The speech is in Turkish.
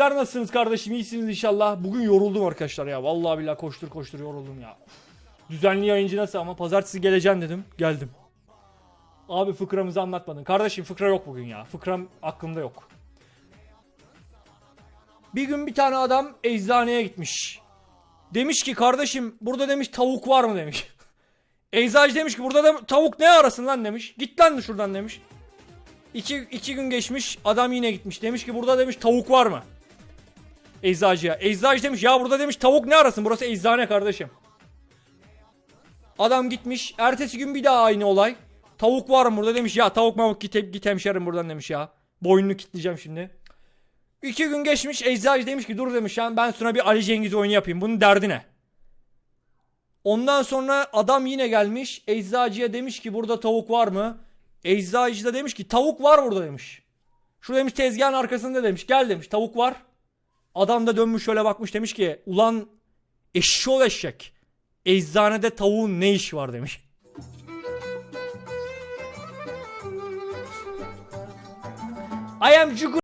Sizler nasılsınız kardeşim? İyisiniz inşallah. Bugün yoruldum arkadaşlar ya. Vallahi billahi koştur koştur yoruldum ya. Düzenli yayıncı nasıl ama pazartesi geleceğim dedim. Geldim. Abi fıkramızı anlatmadın. Kardeşim fıkra yok bugün ya. Fıkram aklımda yok. Bir gün bir tane adam eczaneye gitmiş. Demiş ki kardeşim burada demiş tavuk var mı demiş. Eczacı demiş ki burada da tavuk ne arasın lan demiş. Git lan şuradan demiş. İki, iki gün geçmiş adam yine gitmiş. Demiş ki burada demiş tavuk var mı? Eczacıya. Eczacı demiş ya burada demiş tavuk ne arasın burası eczane kardeşim. Adam gitmiş. Ertesi gün bir daha aynı olay. Tavuk var mı burada demiş ya tavuk mavuk git, git hemşerim buradan demiş ya. Boynunu kitleyeceğim şimdi. İki gün geçmiş eczacı demiş ki dur demiş ya ben sana bir Ali Cengiz oyunu yapayım bunun derdi ne? Ondan sonra adam yine gelmiş eczacıya demiş ki burada tavuk var mı? Eczacı da demiş ki tavuk var burada demiş. Şu demiş tezgahın arkasında demiş gel demiş tavuk var. Adam da dönmüş şöyle bakmış demiş ki ulan eşşoğlu eşek. Eczanede tavuğun ne işi var demiş. I am Jugur